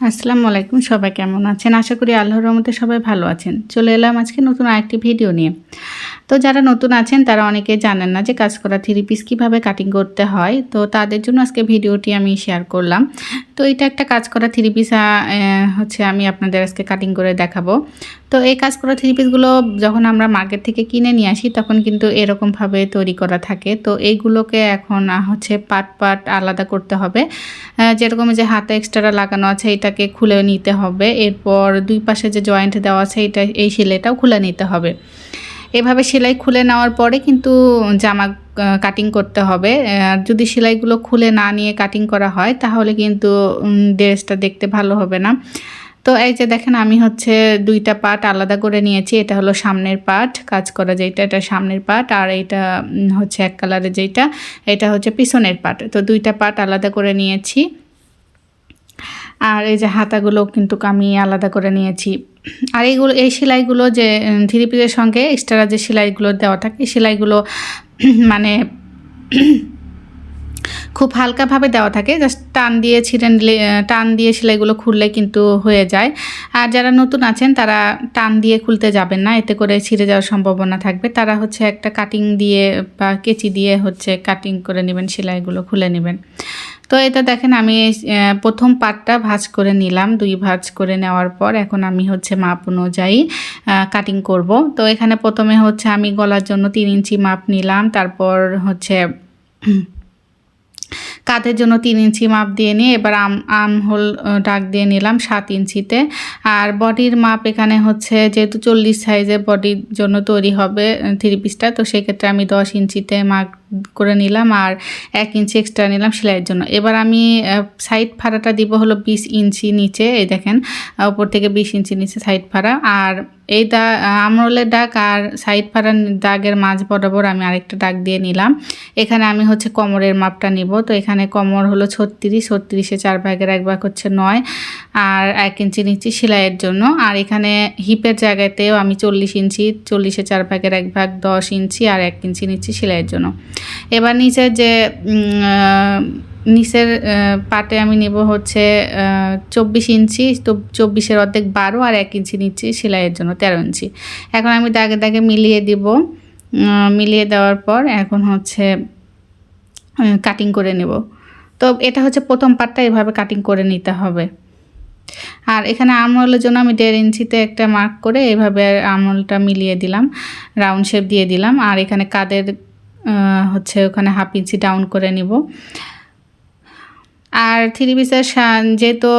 আসসালামু আলাইকুম, সবাই কেমন আছেন? আশা করি আল্লাহর রহমতে সবাই ভালো আছেন। চলে এলাম আজকে নতুন আরেকটি ভিডিও নিয়ে। তো যারা নতুন আছেন, তারা অনেকে জানেন না যে কাজ করা থ্রি পিস কীভাবে কাটিং করতে হয়। তো তাদের জন্য আজকে ভিডিওটি আমি শেয়ার করলাম। তো এটা একটা কাজ করা থ্রি পিস হচ্ছে আমি আপনাদের আজকে কাটিং করে দেখাবো। তো এই কাজ করা থ্রি পিসগুলো যখন আমরা মার্কেট থেকে কিনে নিয়ে আসি, তখন কিন্তু এরকমভাবে তৈরি করা থাকে। তো এইগুলোকে এখন হচ্ছে পাট পাট আলাদা করতে হবে। যেরকম যে হাতে এক্সট্রা লাগানো আছে, এটাকে খুলে নিতে হবে। এরপর দুই পাশে যে জয়েন্ট দেওয়া আছে, এটা, এই সেলাইটাও খুলে নিতে হবে। এভাবে সেলাই খুলে নেওয়ার পরে কিন্তু জামা কাটিং করতে হবে। আর যদি সেলাইগুলো খুলে না নিয়ে কাটিং করা হয়, তাহলে কিন্তু ড্রেসটা দেখতে ভালো হবে না। তো এই যে দেখেন, আমি হচ্ছে দুইটা পার্ট আলাদা করে নিয়েছি। এটা হলো সামনের পার্ট কাজ করা যেটা এটা সামনের পার্ট আর এইটা হচ্ছে এক কালারের যেটা এটা হচ্ছে পিছনের পার্ট তো দুইটা পার্ট আলাদা করে নিয়েছি। আর এই যে হাতাগুলো কিন্তু আমি আলাদা করে নিয়েছি। আর এইগুলো, এই সেলাইগুলো যে থ্রি সঙ্গে এক্সট্রা যে সেলাইগুলো দেওয়া থাকে সেলাইগুলো মানে খুব হালকাভাবে দেওয়া থাকে জাস্ট টান দিয়ে ছিঁড়ে নিলে টান দিয়ে সেলাইগুলো খুললে কিন্তু হয়ে যায়। আর যারা নতুন আছেন, তারা টান দিয়ে খুলতে যাবেন না, এতে করে ছিঁড়ে যাওয়ার সম্ভাবনা থাকবে। তারা হচ্ছে একটা কাটিং দিয়ে বা কেচি দিয়ে হচ্ছে কাটিং করে নেবেন, সেলাইগুলো খুলে নেবেন। তো এটা দেখেন, আমি প্রথম পাটটা ভাজ করে নিলাম। দুই ভাজ করে নেওয়ার পর এখন আমি হচ্ছে মাপ অনুযায়ী কাটিং করব। তো এখানে প্রথমে হচ্ছে আমি গলার জন্য তিন ইঞ্চি মাপ নিলাম। তারপর হচ্ছে কাঁধের জন্য তিন ইঞ্চি মাপ দিয়ে নিয়ে এবার আম আম হোল ডাক দিয়ে নিলাম সাত ইঞ্চিতে। আর বডির মাপ এখানে হচ্ছে যেহেতু চল্লিশ সাইজের বডির জন্য তৈরি হবে থ্রি পিসটা তো সেক্ষেত্রে আমি দশ ইঞ্চিতে মাপ করে নিলাম আর এক ইঞ্চি এক্সট্রা নিলাম সেলাইয়ের জন্য। এবার আমি সাইড ফাড়াটা দিব হলো বিশ ইঞ্চি নিচে, এই দেখেন ওপর থেকে বিশ ইঞ্চি নিচে সাইড ফাড়া। আর এই দা আমরলের ডাক আর সাইড ফাড়ার দাগের মাঝ বরাবর আমি আরেকটা ডাক দিয়ে নিলাম। এখানে আমি হচ্ছে কোমরের মাপটা নিব। তো এখানে কোমর হলো ছত্রিশ, ছত্রিশে চার ভাগের এক ভাগ হচ্ছে নয় আর এক ইঞ্চি নিচ্ছি সেলাইয়ের জন্য। আর এখানে হিপের জায়গাতেও আমি চল্লিশ ইঞ্চি, চল্লিশে চার ভাগের এক ভাগ দশ ইঞ্চি আর এক ইঞ্চি নিচ্ছি সেলাইয়ের জন্য। এবার নিচের যে নিচের পাটে আমি নেব হচ্ছে চব্বিশ ইঞ্চি, তো চব্বিশের অর্ধেক বারো আর এক ইঞ্চি নিচ্ছি সেলাইয়ের জন্য, তেরো ইঞ্চি। এখন আমি দাগে দাগে মিলিয়ে দিব মিলিয়ে দেওয়ার পর এখন হচ্ছে কাটিং করে নেব। তো এটা হচ্ছে প্রথম পাটটা, এভাবে কাটিং করে নিতে হবে। আর এখানে আমলের জন্য আমি দেড় ইঞ্চিতে একটা মার্ক করে এভাবে আমলটা মিলিয়ে দিলাম রাউন্ড শেপ দিয়ে দিলাম। আর এখানে কাদের হচ্ছে ওখানে হাফ ইঞ্চি ডাউন করে নিব। আর থ্রি পিসের যেহেতু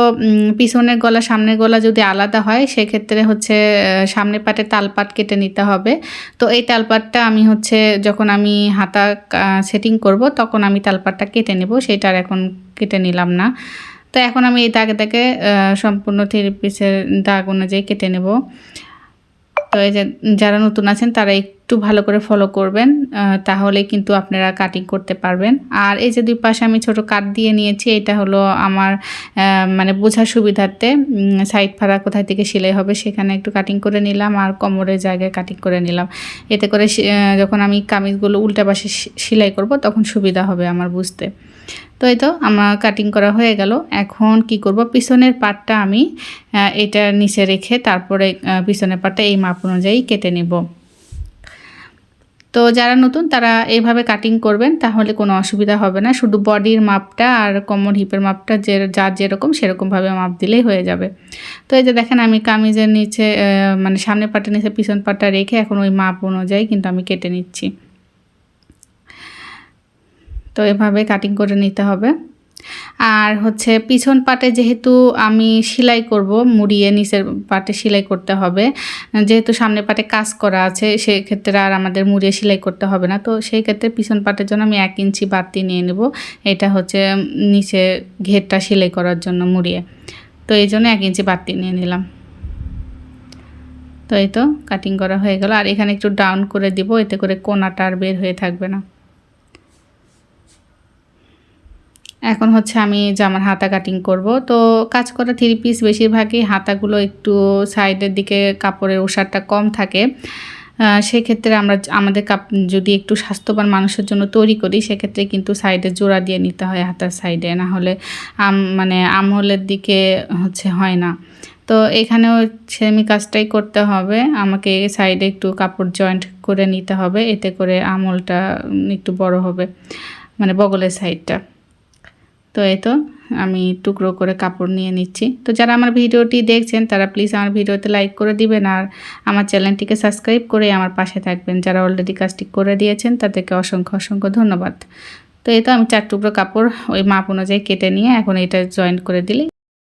পিছনের গলা, সামনের গলা যদি আলাদা হয়, সেক্ষেত্রে হচ্ছে সামনের পাটে তালপাট কেটে নিতে হবে। তো এই তালপাটটা আমি হচ্ছে, যখন আমি হাতা সেটিং করব, তখন আমি তালপাটটা কেটে নেব। সেটার এখন কেটে নিলাম না। তো এখন আমি এই দাগে দাগে সম্পূর্ণ থ্রি পিসের দাগ অনুযায়ী কেটে নেব। তো এই যে যারা নতুন আছেন, তারা একটু ভালো করে ফলো করবেন তাহলে কিন্তু আপনারা কাটিং করতে পারবেন। আর এই যে দুই পাশে আমি ছোট কাট দিয়ে নিয়েছি, এটা হলো আমার মানে বোঝার সুবিধার্থে সাইড ফাড়া কোথায় থেকে সেলাই হবে সেখানে একটু কাটিং করে নিলাম, আর কোমরের জায়গায় কাটিং করে নিলাম। এতে করে যখন আমি কামিজগুলো উল্টা পাশে সেলাই করব, তখন সুবিধা হবে আমার বুঝতে। তো এই তো আমার কাটিং করা হয়ে গেল। এখন কি করব? পিছনের পাটটা আমি এটা নিচে রেখে তারপরে পিছনের পাটটা এই মাপ অনুযায়ী কেটে নেব। তো যারা নতুন তারা এইভাবে কাটিং করবেন তাহলে কোনো অসুবিধা হবে না। শুধু বডির মাপটা আর কমর হিপের মাপটা যে, যার যেরকম সেরকমভাবে মাপ দিলেই হয়ে যাবে। তো এই যে দেখেন আমি কামিজের নিচে মানে সামনের পাটের নিচে পিছন পাটটা রেখে এখন ওই মাপ অনুযায়ী কিন্তু আমি কেটে নিচ্ছি। তো এভাবে কাটিং করে নিতে হবে। আর হচ্ছে পিছন পাটে যেহেতু আমি সেলাই করব, মুড়িয়ে নিচের পাটে সেলাই করতে হবে। যেহেতু সামনে পাটে কাজ করা আছে, সেক্ষেত্রে আর আমাদের মুড়িয়ে সেলাই করতে হবে না। তো সেই ক্ষেত্রে পিছন পাটের জন্য আমি এক ইঞ্চি বাড়তি নিয়ে নেব। এটা হচ্ছে নিচে ঘেরটা সেলাই করার জন্য মুড়িয়ে। তো এই জন্য এক ইঞ্চি বাড়তি নিয়ে নিলাম। তো এই তো কাটিং করা হয়ে গেল। আর এখানে একটু ডাউন করে দিব, এতে করে কোনাটা আর বের হয়ে থাকবে না। এখন হচ্ছে আমি জামার হাতা কাটিং করব, তো কাজ করা থ্রি পিস বেশিরভাগই হাতাগুলো একটু সাইডের দিকে কাপড়ের ওষারটা কম থাকে। সেক্ষেত্রে আমরা আমাদের কাপ, যদি একটু স্বাস্থ্যবান মানুষের জন্য তৈরি করি, সেক্ষেত্রে কিন্তু সাইডে জোড়া দিয়ে নিতে হয় হাতার সাইডে না হলে আম মানে আমহলের দিকে হচ্ছে হয় না। তো এখানেও সেমি কাজটাই করতে হবে, আমাকে সাইডে একটু কাপড় জয়েন্ট করে নিতে হবে, এতে করে আমলটা একটু বড় হবে মানে বগলের সাইডটা তো এই তো, আমি টুকরো করে কাপড় নিয়ে নিচ্ছি। তো যারা আমার ভিডিওটি দেখছেন, তারা প্লিজ আমার ভিডিওতে লাইক করে দিবেন আর আমার চ্যানেলটিকে সাবস্ক্রাইব করে আমার পাশে থাকবেন। যারা অলরেডি কাজটি করে দিয়েছেন, তাদেরকে অসংখ্য অসংখ্য ধন্যবাদ। তো এই তো, আমি চার টুকরো কাপড় ওই মাপ অনুযায়ী কেটে নিয়ে এখন এটা জয়েন্ট করে দিলে